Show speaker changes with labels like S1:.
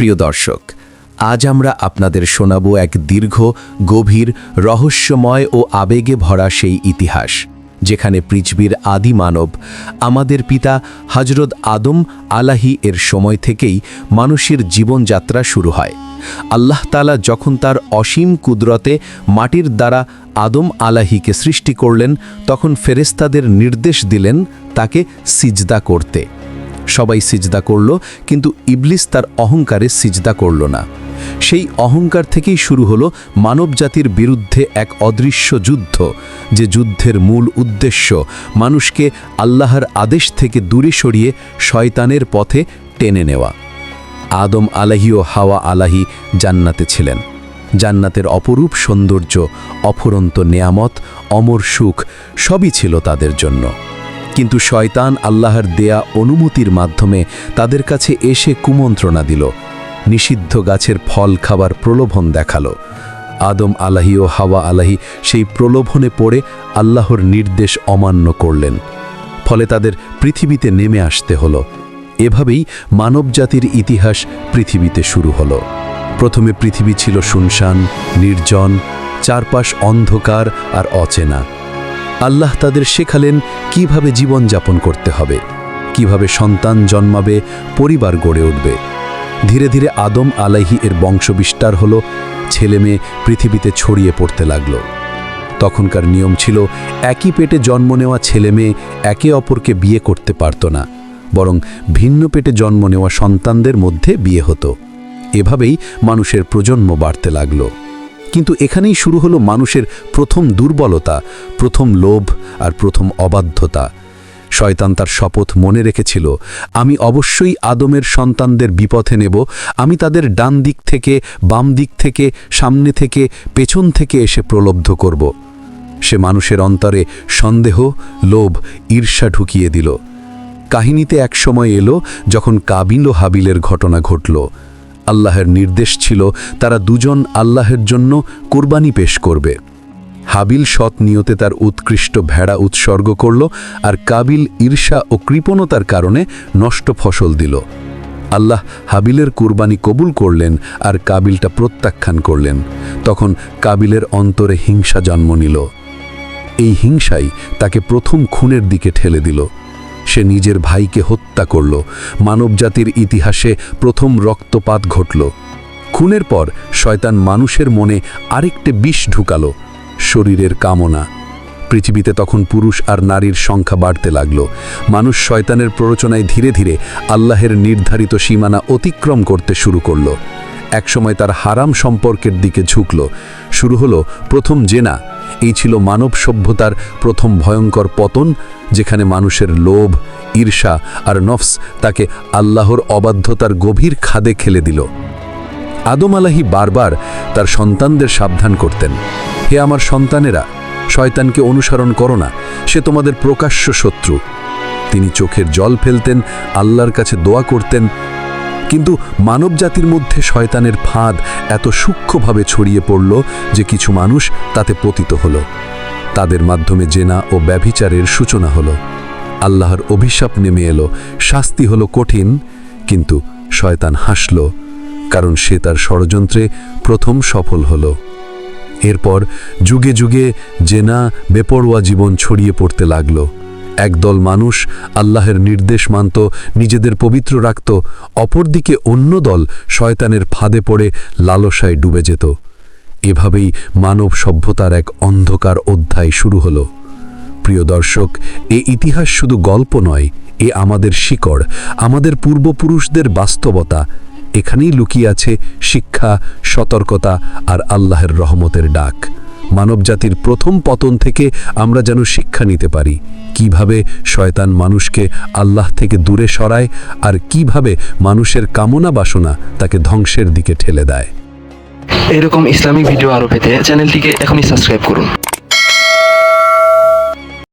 S1: প্রিয় দর্শক, আজ আমরা আপনাদের শোনাব এক দীর্ঘ, গভীর, রহস্যময় ও আবেগে ভরা সেই ইতিহাস, যেখানে পৃথিবীর আদি মানব, আমাদের পিতা হজরত আদম আলাহি এর সময় থেকেই মানুষের জীবনযাত্রা শুরু হয়। আল্লাহ তালা যখন তার অসীম কুদরতে মাটির দ্বারা আদম আলাহিকে সৃষ্টি করলেন, তখন ফেরেস্তাদের নির্দেশ দিলেন তাকে সিজদা করতে। সবাই সিজদা করল, কিন্তু ইবলিস তার অহংকারে সিজদা করল না। সেই অহংকার থেকেই শুরু হলো মানবজাতির বিরুদ্ধে এক অদৃশ্য যুদ্ধ, যে যুদ্ধের মূল উদ্দেশ্য মানুষকে আল্লাহর আদেশ থেকে দূরে সরিয়ে শয়তানের পথে টেনে নেওয়া। আদম আলাহি ও হাওয়া আলাহি জান্নাতে ছিলেন। জান্নাতের অপরূপ সৌন্দর্য, অফুরন্ত নেয়ামত, অমর সুখ সবই ছিল তাদের জন্য। কিন্তু শয়তান আল্লাহর দেয়া অনুমতির মাধ্যমে তাদের কাছে এসে কুমন্ত্রণা দিল। নিষিদ্ধ গাছের ফল খাবার প্রলোভন দেখাল। আদম আলাহি ও হাওয়া আলাহি সেই প্রলোভনে পড়ে আল্লাহর নির্দেশ অমান্য করলেন। ফলে তাদের পৃথিবীতে নেমে আসতে হলো। এভাবেই মানবজাতির ইতিহাস পৃথিবীতে শুরু হলো। প্রথমে পৃথিবী ছিল শুনশান, নির্জন, চারপাশ অন্ধকার আর অচেনা। আল্লাহ তাদের শেখালেন কীভাবে জীবনযাপন করতে হবে, কীভাবে সন্তান জন্মাবে, পরিবার গড়ে উঠবে। ধীরে ধীরে আদম আলাইহি এর বংশবিস্তার হল, ছেলে মেয়ে পৃথিবীতে ছড়িয়ে পড়তে লাগল। তখনকার নিয়ম ছিল, একই পেটে জন্ম নেওয়া ছেলে মেয়ে একে অপরকে বিয়ে করতে পারত না, বরং ভিন্ন পেটে জন্ম নেওয়া সন্তানদের মধ্যে বিয়ে হতো। এভাবেই মানুষের প্রজন্ম বাড়তে লাগল। কিন্তু এখানেই শুরু হলো মানুষের প্রথম দুর্বলতা, প্রথম লোভ আর প্রথম অবাধ্যতা। শয়তান তার শপথ মনে রেখেছিল, আমি অবশ্যই আদমের সন্তানদের বিপথে নেব, আমি তাদের ডান দিক থেকে, বাম দিক থেকে, সামনে থেকে, পেছন থেকে এসে প্রলব্ধ করব। সে মানুষের অন্তরে সন্দেহ, লোভ, ঈর্ষা ঢুকিয়ে দিল। কাহিনীতে এক সময় এলো, যখন কাবিল ও হাবিলের ঘটনা ঘটল। আল্লাহের নির্দেশ ছিল, তারা দুজন আল্লাহের জন্য কোরবানি পেশ করবে। হাবিল সৎ নিয়তে তার উৎকৃষ্ট ভেড়া উৎসর্গ করল আর কাবিল ঈর্ষা ও কৃপণতার কারণে নষ্ট ফসল দিল। আল্লাহ হাবিলের কুরবানি কবুল করলেন আর কাবিলটা প্রত্যাখ্যান করলেন। তখন কাবিলের অন্তরে হিংসা জন্ম নিল। এই হিংসাই তাকে প্রথম খুনের দিকে ঠেলে দিল। সে নিজের ভাইকে হত্যা করল। মানবজাতির ইতিহাসে প্রথম রক্তপাত ঘটল। খুনের পর শয়তান মানুষের মনে আরেকটে বিষ ঢুকাল, শরীরের কামনা। পৃথিবীতে তখন পুরুষ আর নারীর সংখ্যা বাড়তে লাগল। মানুষ শয়তানের প্ররোচনায় ধীরে ধীরে আল্লাহের নির্ধারিত সীমানা অতিক্রম করতে শুরু করল। একসময় তার হারাম সম্পর্কের দিকে ঝুঁকল। শুরু হলো প্রথম জেনা। এই ছিল মানব সভ্যতার প্রথম ভয়ঙ্কর পতন, যেখানে মানুষের লোভ, ঈর্ষা আর নফস তাকে আল্লাহর অবাধ্যতার গভীর খাদে খেলে দিল। আদম আলাহি বারবার তার সন্তানদের সাবধান করতেন। হে আমার সন্তানেরা, শয়তানকে অনুসরণ করো না, সে তোমাদের প্রকাশ্য শত্রু। তিনি চোখের জল ফেলতেন, আল্লাহর কাছে দোয়া করতেন কিন্তু মানবজাতির মধ্যে শয়তানের ফাঁদ এত সূক্ষ্মভাবে ছড়িয়ে পড়ল যে কিছু মানুষ তাতে পতিত হল। তাদের মাধ্যমে জেনা ও ব্যভিচারের সূচনা হলো। আল্লাহর অভিশাপ নেমে এলো। শাস্তি হলো কঠিন, কিন্তু শয়তান হাসল, কারণ সে তার ষড়যন্ত্রে প্রথম সফল হলো। এরপর যুগে যুগে জেনা, বেপরোয়া জীবন ছড়িয়ে পড়তে লাগল। একদল মানুষ আল্লাহের নির্দেশ মানত, নিজেদের পবিত্র রাখত, অপরদিকে অন্য দল শয়তানের ফাঁদে পড়ে লালসায় ডুবে যেত। এভাবেই মানব সভ্যতার এক অন্ধকার অধ্যায় শুরু হলো। প্রিয় দর্শক, এ ইতিহাস শুধু গল্প নয়, এ আমাদের শিকড়, আমাদের পূর্বপুরুষদের বাস্তবতা। এখানেই লুকিয়ে আছে শিক্ষা, সতর্কতা আর আল্লাহের রহমতের ডাক। মানবজাতির প্রথম পতন থেকে আমরা যেন শিক্ষা নিতে পারি। কীভাবে শয়তান মানুষকে আল্লাহ থেকে দূরে সরায় আর কীভাবে মানুষের কামনা বাসনা তাকে ধ্বংসের দিকে ঠেলে দেয়।
S2: এরকম ইসলামিক ভিডিও আরও পেতে চ্যানেলটিকে এখনই সাবস্ক্রাইব করুন।